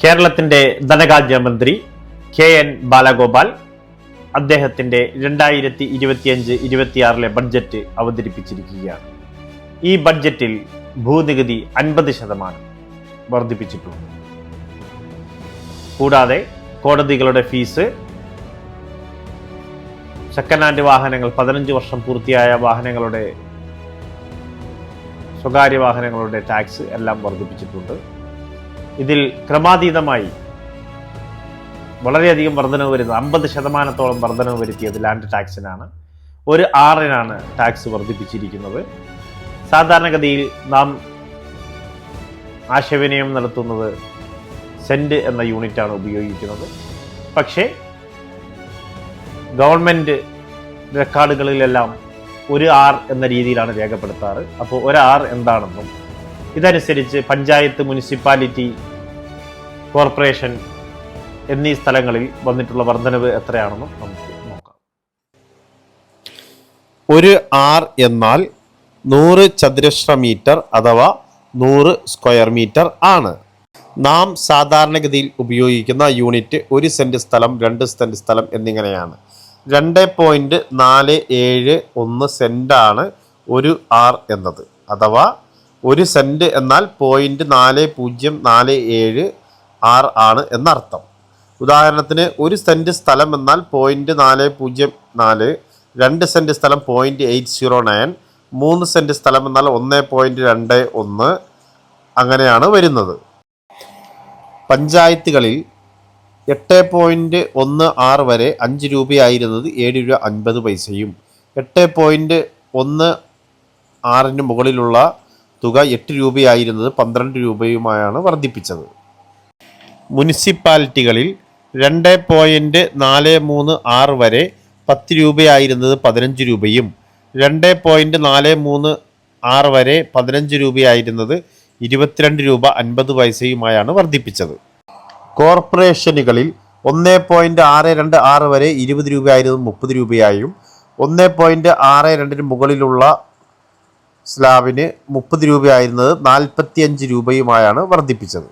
കേരളത്തിന്റെ ധനകാര്യമന്ത്രി K N Balagopal അദ്ദേഹത്തിന്റെ രണ്ടായിരത്തി ഇരുപത്തിയഞ്ച് ഇരുപത്തിയാറിലെ ബഡ്ജറ്റ് അവതരിപ്പിച്ചിരിക്കുകയാണ്. ഈ ബഡ്ജറ്റിൽ ഭൂനികുതി അൻപത് ശതമാനം വർദ്ധിപ്പിച്ചിട്ടുണ്ട്. കൂടാതെ കോടതികളുടെ ഫീസ് സെക്കൻഡ് ഹാൻഡ് വാഹനങ്ങൾ പതിനഞ്ച് വർഷം പൂർത്തിയായ വാഹനങ്ങളുടെ സ്വകാര്യ വാഹനങ്ങളുടെ ടാക്സ് എല്ലാം വർദ്ധിപ്പിച്ചിട്ടുണ്ട്. ഇതിൽ ക്രമാതീതമായി വളരെയധികം വർധനവ് വരുന്നത് അമ്പത് ശതമാനത്തോളം വർധനവ് വരുത്തിയത് ലാൻഡ് ടാക്സിനാണ്. ഒരു ആറിനാണ് ടാക്സ് വർദ്ധിപ്പിച്ചിരിക്കുന്നത്. സാധാരണഗതിയിൽ നാം ആശയവിനിമയം നടത്തുന്നത് സെന്റ് എന്ന യൂണിറ്റാണ് ഉപയോഗിക്കുന്നത്. പക്ഷേ ഗവൺമെന്റ് റെക്കോർഡുകളിലെല്ലാം ഒരു ആർ എന്ന രീതിയിലാണ് രേഖപ്പെടുത്താറ്. അപ്പോൾ ഒരു ആർ എന്താണെന്നും ഇതനുസരിച്ച് പഞ്ചായത്ത് മുനിസിപ്പാലിറ്റി കോർപ്പറേഷൻ എന്നീ സ്ഥലങ്ങളിൽ വന്നിട്ടുള്ള വർധനവ് എത്രയാണെന്നും നമുക്ക് നോക്കാം. ഒരു ആർ എന്നാൽ നൂറ് ചതുരശ്ര മീറ്റർ അഥവാ നൂറ് സ്ക്വയർ മീറ്റർ ആണ്. നാം സാധാരണഗതിയിൽ ഉപയോഗിക്കുന്ന യൂണിറ്റ് ഒരു സെന്റ് സ്ഥലം രണ്ട് സെന്റ് സ്ഥലം എന്നിങ്ങനെയാണ്. രണ്ട് പോയിന്റ് നാല് ഏഴ് ഒന്ന് സെന്റാണ് ഒരു ആർ എന്നത്. അഥവാ ഒരു സെന്റ് എന്നാൽ പോയിന്റ് നാല് പൂജ്യം നാല് ഏഴ് ആർ ആണ് എന്നർത്ഥം. ഉദാഹരണത്തിന് ഒരു സെന്റ് സ്ഥലം എന്നാൽ പോയിന്റ് നാല് പൂജ്യം നാല് രണ്ട് സെന്റ് സ്ഥലം പോയിന്റ് എയ്റ്റ് സീറോ നയൻ മൂന്ന് സെന്റ് സ്ഥലം എന്നാൽ ഒന്ന് പോയിന്റ് രണ്ട് ഒന്ന് അങ്ങനെയാണ് വരുന്നത്. പഞ്ചായത്തുകളിൽ എട്ട് പോയിന്റ് ഒന്ന് ആറ് വരെ അഞ്ച് രൂപയായിരുന്നത് ഏഴ് രൂപ അൻപത് പൈസയും എട്ട് പോയിന്റ് ഒന്ന് ആറിന് മുകളിലുള്ള തുക എട്ട് രൂപയായിരുന്നത് പന്ത്രണ്ട് രൂപയുമായാണ് വർദ്ധിപ്പിച്ചത്. മുനിസിപ്പാലിറ്റികളിൽ രണ്ട് പോയിന്റ് നാല് മൂന്ന് ആറ് വരെ പത്ത് രൂപയായിരുന്നത് പതിനഞ്ച് രൂപയും രണ്ട് പോയിന്റ് നാല് മൂന്ന് ആറ് വരെ പതിനഞ്ച് രൂപയായിരുന്നത് ഇരുപത്തിരണ്ട് രൂപ അൻപത് പൈസയുമായാണ് വർദ്ധിപ്പിച്ചത്. കോർപ്പറേഷനുകളിൽ ഒന്ന് പോയിന്റ് ആറ് രണ്ട് ആറ് വരെ ഇരുപത് രൂപയായിരുന്നത് മുപ്പത് രൂപയായും ഒന്ന് പോയിന്റ് ആറ് രണ്ടിന് മുകളിലുള്ള സ്ലാബിന് മുപ്പത് രൂപയായിരുന്നത് നാൽപ്പത്തിയഞ്ച് രൂപയുമായാണ് വർദ്ധിപ്പിച്ചത്.